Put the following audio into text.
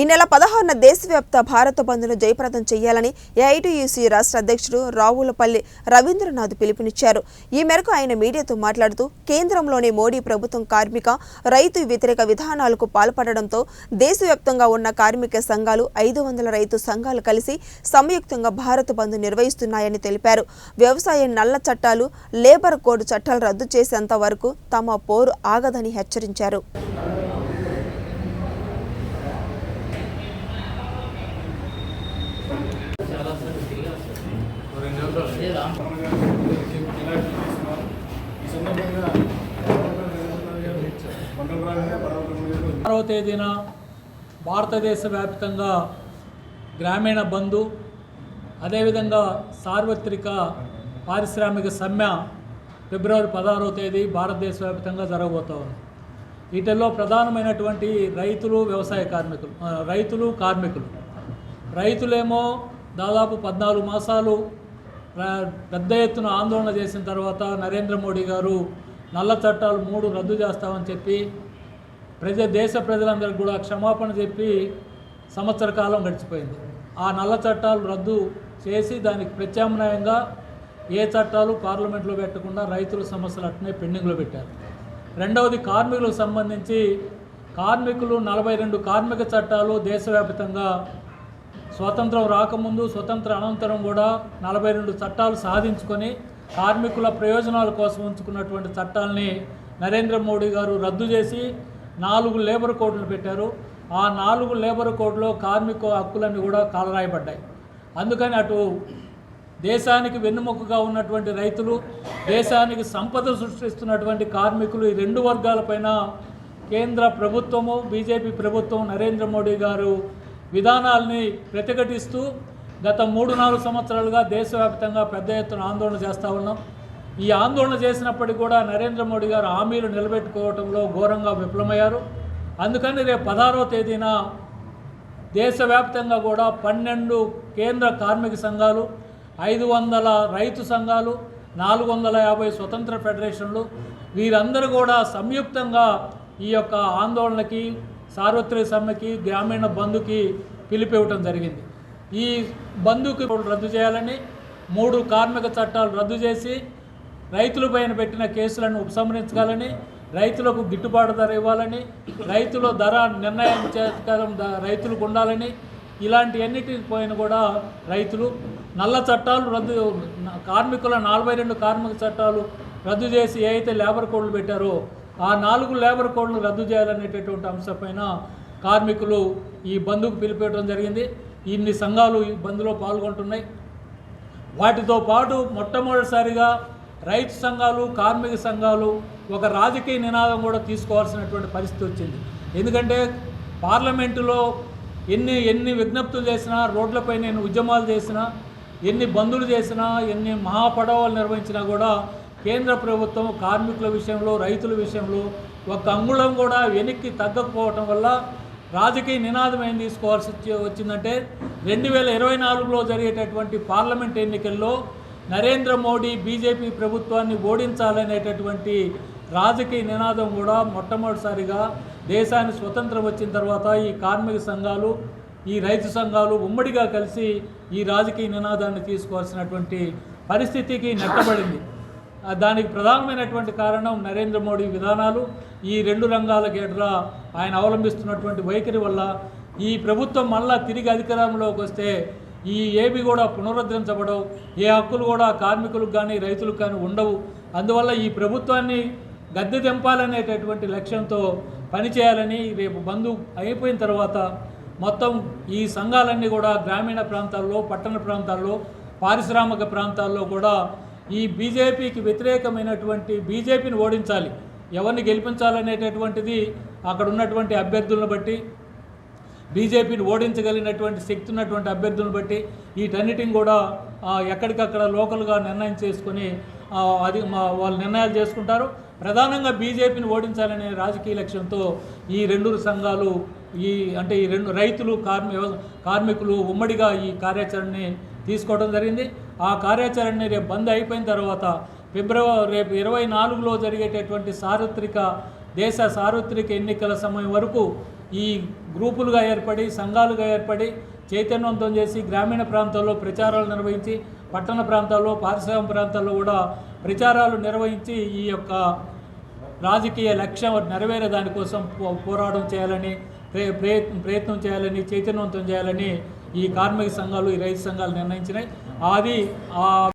ఈ నెల పదహారున దేశవ్యాప్త భారత బంద్ను జయప్రదం చేయాలని ఏఐటీయూసీ రాష్ట్ర అధ్యక్షుడు రావులపల్లి రవీంద్రనాథ్ పిలుపునిచ్చారు. ఈ మేరకు ఆయన మీడియాతో మాట్లాడుతూ కేంద్రంలోని మోడీ ప్రభుత్వం కార్మిక రైతు వ్యతిరేక విధానాలకు పాల్పడడంతో దేశవ్యాప్తంగా ఉన్న కార్మిక సంఘాలు ఐదు వందల రైతు సంఘాలు కలిసి సంయుక్తంగా భారత బంద్ నిర్వహిస్తున్నాయని తెలిపారు. వ్యవసాయ నల్ల చట్టాలు లేబర్ కోడ్ చట్టాలు రద్దు చేసేంత వరకు తమ పోరు ఆగదని హెచ్చరించారు. ఆరవ తేదీన భారతదేశ వ్యాప్తంగా గ్రామీణ బంధు అదేవిధంగా సార్వత్రిక పారిశ్రామిక సమ్మె ఫిబ్రవరి పదహారవ తేదీ భారతదేశ వ్యాప్తంగా జరగబోతా ఉంది. వీటిల్లో ప్రధానమైనటువంటి రైతులు వ్యవసాయ కార్మికులు రైతులు కార్మికులు. రైతులేమో దాదాపు పద్నాలుగు మాసాలు పెద్ద ఎత్తున ఆందోళన చేసిన తర్వాత నరేంద్ర మోడీ గారు నల్ల చట్టాలు మూడు రద్దు చేస్తామని చెప్పి ప్రజ దేశ ప్రజలందరికీ కూడా క్షమాపణ చెప్పి సంవత్సర కాలం గడిచిపోయింది. ఆ నల్ల చట్టాలు రద్దు చేసి దానికి ప్రత్యామ్నాయంగా ఏ చట్టాలు పార్లమెంట్లో పెట్టకుండా రైతుల సమస్యలు అట్నే పెండింగ్లో పెట్టారు. రెండవది కార్మికులకు సంబంధించి కార్మికులు నలభై రెండు కార్మిక చట్టాలు దేశవ్యాప్తంగా స్వాతంత్రం రాకముందు స్వతంత్ర అనంతరం కూడా నలభై రెండు చట్టాలు సాధించుకొని కార్మికుల ప్రయోజనాల కోసం ఉంచుకున్నటువంటి చట్టాలని నరేంద్ర మోడీ గారు రద్దు చేసి నాలుగు లేబర్ కోడ్లు పెట్టారు. ఆ నాలుగు లేబర్ కోడ్లో కార్మిక హక్కులన్నీ కూడా కాలరాయబడ్డాయి. అందుకని అటు దేశానికి వెన్నుముకగా ఉన్నటువంటి రైతులు దేశానికి సంపద సృష్టిస్తున్నటువంటి కార్మికులు ఈ రెండు వర్గాలపైన కేంద్ర ప్రభుత్వము బీజేపీ ప్రభుత్వం నరేంద్ర మోడీ గారు విధానాల్ని ప్రతిఘటిస్తూ గత మూడు నాలుగు సంవత్సరాలుగా దేశవ్యాప్తంగా పెద్ద ఎత్తున ఆందోళన చేస్తూ ఉన్నాం. ఈ ఆందోళన చేసినప్పటికీ కూడా నరేంద్ర మోడీ గారు హామీలు నిలబెట్టుకోవడంలో ఘోరంగా విఫలమయ్యారు. అందుకని రేపు పదహారవ తేదీన దేశవ్యాప్తంగా కూడా పన్నెండు కేంద్ర కార్మిక సంఘాలు ఐదు వందల రైతు సంఘాలు నాలుగు వందల యాభై స్వతంత్ర ఫెడరేషన్లు వీరందరూ కూడా సంయుక్తంగా ఈ యొక్క ఆందోళనకి సార్వత్రిక సమ్మెకి గ్రామీణ బంధుకి పిలిపివ్వటం జరిగింది. ఈ బంధుకి రద్దు చేయాలని మూడు కార్మిక చట్టాలు రద్దు చేసి రైతులపైన పెట్టిన కేసులను ఉపసంహరించాలని రైతులకు గిట్టుబాటు ధర ఇవ్వాలని రైతుల ధర నిర్ణయం చేసుకోవడం రైతులకు ఉండాలని ఇలాంటి అన్నిటి కూడా రైతులు నల్ల చట్టాలు రద్దు కార్మికుల నలభై రెండు కార్మిక చట్టాలు రద్దు చేసి ఏ అయితే లేబర్ కోడ్లు పెట్టారో ఆ నాలుగు లేబర్ కోడ్లు రద్దు చేయాలనేటటువంటి అంశంపైన కార్మికులు ఈ బంధుకు పిలిపేయడం జరిగింది. ఇన్ని సంఘాలు ఈ బంద్లో పాల్గొంటున్నాయి. వాటితో పాటు మొట్టమొదటిసారిగా రైతు సంఘాలు కార్మిక సంఘాలు ఒక రాజకీయ నినాదం కూడా తీసుకోవాల్సినటువంటి పరిస్థితి వచ్చింది. ఎందుకంటే పార్లమెంటులో ఎన్ని ఎన్ని విజ్ఞప్తులు చేసినా రోడ్లపై నేను ఉద్యమాలు చేసినా ఎన్ని బంధులు చేసినా ఎన్ని మహాపడవలు నిర్వహించినా కూడా కేంద్ర ప్రభుత్వం కార్మికుల విషయంలో రైతుల విషయంలో ఒక అంగుళం కూడా వెనక్కి తగ్గకపోవటం వల్ల రాజకీయ నినాదం ఏం తీసుకోవాల్సి వచ్చిందంటే రెండు వేల ఇరవై నాలుగులో జరిగేటటువంటి పార్లమెంట్ ఎన్నికల్లో నరేంద్ర మోడీ బీజేపీ ప్రభుత్వాన్ని ఓడించాలనేటటువంటి రాజకీయ నినాదం కూడా మొట్టమొదటిసారిగా దేశాన్ని స్వతంత్రం వచ్చిన తర్వాత ఈ కార్మిక సంఘాలు ఈ రైతు సంఘాలు ఉమ్మడిగా కలిసి ఈ రాజకీయ నినాదాన్ని తీసుకోవాల్సినటువంటి పరిస్థితికి నెట్టబడింది. దానికి ప్రధానమైనటువంటి కారణం నరేంద్ర మోడీ విధానాలు. ఈ రెండు రంగాల కేటరా ఆయన అవలంబిస్తున్నటువంటి వైఖరి వల్ల ఈ ప్రభుత్వం మళ్ళా తిరిగి అధికారంలోకి వస్తే ఈ ఏవి కూడా పునరుద్ధరించబడవు. ఏ హక్కులు కూడా కార్మికులకు కానీ రైతులకు కానీ ఉండవు. అందువల్ల ఈ ప్రభుత్వాన్ని గద్దె దింపాలనేటటువంటి లక్ష్యంతో పనిచేయాలని రేపు బంధు అయిపోయిన తర్వాత మొత్తం ఈ సంఘాలన్నీ కూడా గ్రామీణ ప్రాంతాల్లో పట్టణ ప్రాంతాల్లో పారిశ్రామిక ప్రాంతాల్లో కూడా ఈ బీజేపీకి వ్యతిరేకమైనటువంటి బీజేపీని ఓడించాలి ఎవరిని గెలిపించాలనేటటువంటిది అక్కడ ఉన్నటువంటి అభ్యర్థులను బట్టి బీజేపీని ఓడించగలిగినటువంటి శక్తి ఉన్నటువంటి అభ్యర్థులను బట్టి వీటన్నిటిని కూడా ఎక్కడికక్కడ లోకల్గా నిర్ణయం చేసుకొని అది మా వాళ్ళు నిర్ణయాలు చేసుకుంటారు. ప్రధానంగా బీజేపీని ఓడించాలనే రాజకీయ లక్ష్యంతో ఈ రెండు సంఘాలు ఈ అంటే ఈ రెండు రైతులు కార్మి కార్మికులు ఉమ్మడిగా ఈ కార్యాచరణని తీసుకోవడం జరిగింది. ఆ కార్యాచరణని రేపు బంద్ అయిపోయిన తర్వాత ఫిబ్రవరి రేపు ఇరవై నాలుగులో జరిగేటటువంటి సార్వత్రిక దేశ సార్వత్రిక ఎన్నికల సమయం వరకు ఈ గ్రూపులుగా ఏర్పడి సంఘాలుగా ఏర్పడి చైతన్యవంతం చేసి గ్రామీణ ప్రాంతాల్లో ప్రచారాలు నిర్వహించి పట్టణ ప్రాంతాల్లో పారిశ్రామిక ప్రాంతాల్లో కూడా ప్రచారాలు నిర్వహించి ఈ యొక్క రాజకీయ లక్ష్యం నెరవేరే దానికోసం పో- పోరాటం చేయాలని ప్రయత్నం ప్రయత్నం చేయాలని చైతన్యవంతం చేయాలని ఈ కార్మిక సంఘాలు ఈ రైతు సంఘాలు నిర్ణయించినాయి. అది ఆ